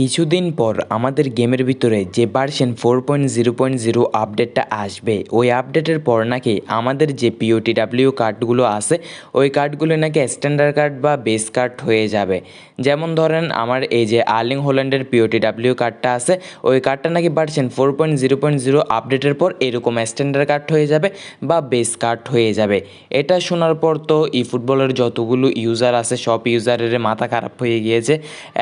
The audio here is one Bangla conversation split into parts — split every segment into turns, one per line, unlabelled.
কিছুদিন পর আমাদের গেমের ভিতরে যে version four point zero point zero আপডেটটা আসবে, ওই আপডেটের পর নাকি আমাদের যে পিওটি ডাব্লিউ কার্ডগুলো আছে, ওই কার্ডগুলো নাকি স্ট্যান্ডার্ড কার্ড বা বেস কার্ড হয়ে যাবে। যেমন ধরেন আমার এই যে আর্লিং হোল্যান্ডের পিওটি ডাব্লিউ কার্ডটা আছে, ওই কার্ডটা নাকি version four point zero point zero আপডেটের পর এরকম স্ট্যান্ডার্ড কার্ড হয়ে যাবে বা বেস কার্ড হয়ে যাবে। এটা শোনার পর তো ই ফুটবলের যতগুলো ইউজার আছে, সব ইউজারের মাথা খারাপ হয়ে গিয়েছে।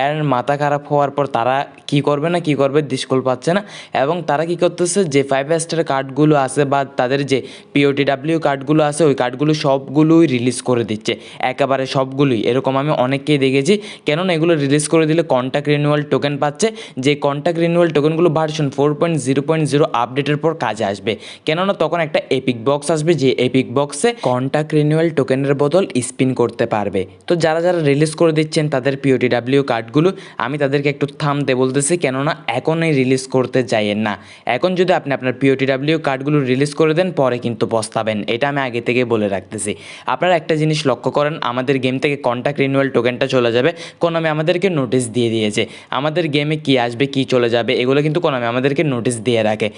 আর মাথা খারাপ হওয়ার পর তারা কি করবে না, কি করবে দিশকুল পাচ্ছে না। এবং তারা কি করতেছে, যে ফাইভ স্টার কার্ডগুলো আছে বা তাদের যে পিওটি ডাব্লিউ কার্ডগুলো আছে, ওই কার্ডগুলো সবগুলোই রিলিজ করে দিচ্ছে। একেবারে সবগুলোই। এরকম আমি অনেককেই দেখেছি। কেননা এগুলো রিলিজ করে দিলে কন্ট্যাক্ট রিনিউয়াল টোকেন পাচ্ছে। যে contact renewal টোকেনগুলো version four point zero point zero আপডেটের পর কাজে আসবে। কেননা তখন একটা এপিক বক্স আসবে। যে এপিক বক্সে কন্ট্যাক্ট রিনিউয়াল টোকেনের বদল স্পিন করতে পারবে। তো যারা যারা রিলিজ করে দিচ্ছেন তাদের পিওটি ডাব্লিউ কার্ডগুলো আমি তাদেরকে একটু থামতে বলতেছি, কেননা এখনই রিলিজ করতে যাইয়েন না। এখন যদি আপনি আপনার পিওটি ডাব্লিউ কার্ডগুলো রিলিজ করে দেন, পরে কিন্তু পস্তাবেন। এটা আমি আগে থেকে বলে রাখতেছি। আপনারা একটা জিনিস লক্ষ্য করেন, আমাদের গেম থেকে কন্ট্যাক্ট রিনিউয়াল টোকেনটা চলে যাবে। কোনামি আমাদেরকে নোটিশ দিয়ে দিয়েছে। আমাদের গেমে কি আসবে, কি চলে যাবে, এগুলো কিন্তু কোনামি আমাদেরকে নোটিশ দিয়ে রাখে।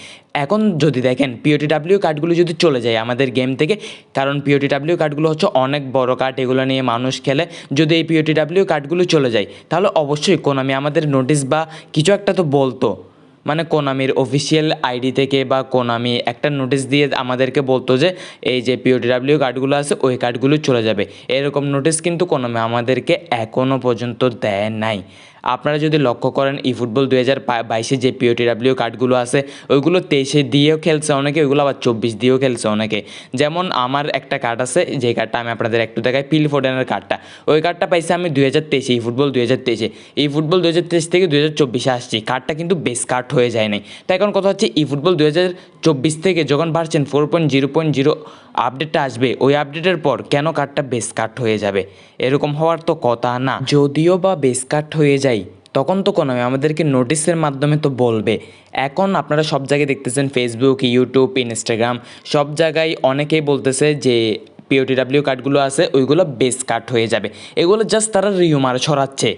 এখন যদি দেখেন পিওটি ডাব্লিউ কার্ডগুলো যদি চলে যায় আমাদের গেম থেকে, কারণ পিওটি ডাব্লিউ কার্ডগুলো হচ্ছে অনেক বড় কার্ড এগুলো নিয়ে মানুষ খেলে। যদি এই পিওটি ডাব্লিউ কার্ডগুলো চলে যায়, তাহলে অবশ্যই কোনামি আমাদের নোটিশ বা কিছু একটা তো বলতো। মানে কোনামির অফিসিয়াল আইডি থেকে বা কোনামি একটা নোটিশ দিয়ে আমাদেরকে বলতো যে, এই যে পিওটিডাব্লিউ কার্ডগুলো আছে, ওই কার্ডগুলো চলে যাবে। এরকম নোটিশ কিন্তু কোনামি আমাদেরকে এখনও পর্যন্ত দেয় নাই। আপনারা যদি লক্ষ্য করেন ই ফুটবল দুই হাজার বাইশে যে পিওটিডাব্লিউ কার্ডগুলো আছে, ওইগুলো তেইশে দিয়েও খেলছে অনেকে, ওইগুলো আবার চব্বিশ দিয়েও খেলছে অনেকে। যেমন আমার একটা কার্ড আছে যে কার্ডটা আমি আপনাদের একটু দেখাই পিল ফোডেনের কার্ডটা ওই কার্ডটা পাইছি আমি দুই হাজার তেইশে ই ফুটবল দুই হাজার তেইশে। এই ফুটবল দুই হাজার তেইশ থেকে দুই হাজার চব্বিশে আসছি কার্ডটা কিন্তু বেস কার্ড হয়ে যায় নাই। তো এখন কথা হচ্ছে ই ফুটবল দুই হাজার চব্বিশ থেকে যখন version four point zero point zero আপডেটটা আসবে, ওই আপডেটের পর কেন কার্ডটা বেস কাট হয়ে যাবে? এরকম হওয়ার তো কথা না। যদিও বা বেস কাট হয়ে যায়, তখন তো কোনো আমাদেরকে নোটিশের মাধ্যমে তো বলবে। এখন আপনারা সব জায়গায় দেখতেছেন ফেসবুক ইউটিউব ইনস্টাগ্রাম সব জায়গায় অনেকেই বলতেছে যে পিওটিডাব্লিউ কার্ডগুলো আছে, ওইগুলো বেস কাট হয়ে যাবে। এগুলো জাস্ট তারা রিউমার ছড়াচ্ছে।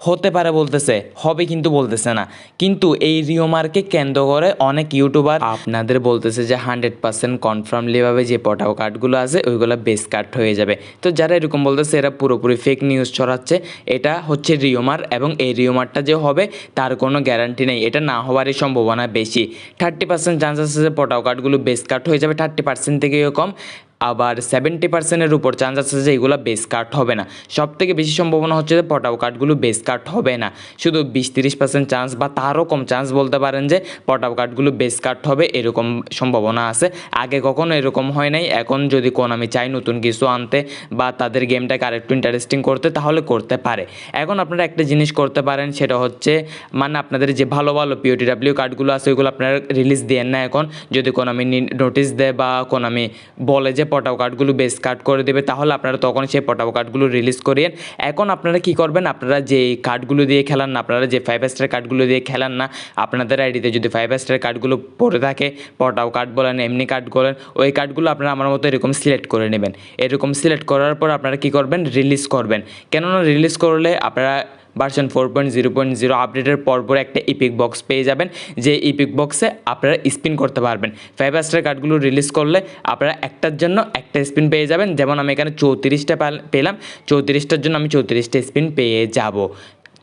হতে পারে বলতেছে, হবে কিন্তু বলতেছে না। কিন্তু এই রিওমারকে কেন্দ্র করে অনেক ইউটিউবার আপনাদের বলতেছে যে, হান্ড্রেড পার্সেন্ট কনফার্মলিভাবে যে পটাও কার্ডগুলো আছে, ওইগুলো বেস কাট হয়ে যাবে। তো যারা এরকম বলতেছে, এরা পুরোপুরি ফেক নিউজ ছড়াচ্ছে, এটা হচ্ছে রিওমার এবং এই রিওমারটা যে হবে, তার কোনো গ্যারান্টি নেই। এটা না হওয়ারই সম্ভাবনা বেশি। থার্টি পার্সেন্ট চান্স আছে যে পটাও কার্ডগুলো বেস কাট হয়ে যাবে থার্টি পার্সেন্ট থেকেও কম। আবার সেভেন্টি পার্সেন্টের উপর চান্স আছে যে এগুলো বেস কাট হবে না। সব থেকে বেশি সম্ভাবনা হচ্ছে যে পটাও কার্ডগুলো বেস কাট হবে না। শুধু বিশ তিরিশ পার্সেন্ট চান্স বা তারও কম চান্স বলতে পারেন যে পটাও কার্ডগুলো বেস কাট হবে, এরকম সম্ভাবনা আছে। আগে কখনো এরকম হয় নাই। এখন যদি কোন আমি চাই নতুন কিছু আনতে বা তাদের গেমটাকে আরেকটু ইন্টারেস্টিং করতে, তাহলে করতে পারে। এখন আপনারা একটা জিনিস করতে পারেন, সেটা হচ্ছে মানে আপনাদের যে ভালো ভালো পিওটি ডাব্লিউ কার্ডগুলো আছে, ওইগুলো আপনারা রিলিজ দেন না এখন। যদি কোনো আমি নোটিশ দেয় বা কোনো আমি বলে যে পটাও কার্ডগুলো বেস কাট করে দেবে, তাহলে আপনারা তখন সেই পটাও কার্ডগুলো রিলিজ করিয়েন এখন আপনারা কি করবেন? আপনারা যে কার্ডগুলো দিয়ে খেলান না, আপনারা যে ফাইভ স্টার কার্ডগুলো দিয়ে খেলান না, আপনাদের আইডিতে যদি ফাইভ স্টার কার্ডগুলো পড়ে থাকে, পটাও কার্ড বলেন, এমনি কার্ড বলেন, ওই কার্ডগুলো আপনারা আমার মতো এরকম সিলেক্ট করে নেবেন। এরকম সিলেক্ট করার পর আপনারা কি করবেন? রিলিজ করবেন। কেননা রিলিজ করলে আপনারা version four point zero point zero আপডেটের পরপর একটা ইপিক বক্স পেয়ে যাবেন, যে ইপিক বক্সে আপনারা স্পিন করতে পারবেন। ফাইভ স্টার কার্ডগুলো রিলিজ করলে আপনারা একটার জন্য একটা স্পিন পেয়ে যাবেন। যেমন আমি এখানে চৌত্রিশটা পেলাম, চৌত্রিশটার জন্য আমি চৌত্রিশটা স্পিন পেয়ে যাব।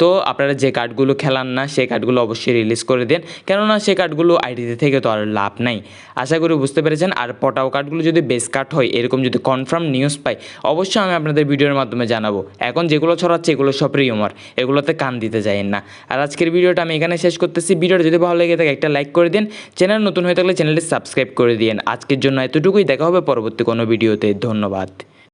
তো আপনারা যে কার্ডগুলো খেলান না, সেই কার্ডগুলো অবশ্যই রিলিজ করে দেন। কেননা সেই কার্ডগুলো আইডিতে থেকে তো আর লাভ নাই। আশা করি বুঝতে পেরেছেন। আর পটাও কার্ডগুলো যদি বেস কাট হয়, এরকম যদি কনফার্ম নিউজ পাই, অবশ্যই আমি আপনাদের ভিডিওর মাধ্যমে জানাব। এখন যেগুলো ছড়াচ্ছে, এগুলো সব রিউমার এগুলোতে কান দিতে যাইন না। আর আজকের ভিডিওটা আমি এখানে শেষ করতেছি। ভিডিওটা যদি ভালো লেগে থাকে, একটা লাইক করে দিন। চ্যানেল নতুন হয়ে থাকলে চ্যানেলটি সাবস্ক্রাইব করে দিন আজকের জন্য এতটুকুই। দেখা হবে পরবর্তী কোনো ভিডিওতে। ধন্যবাদ।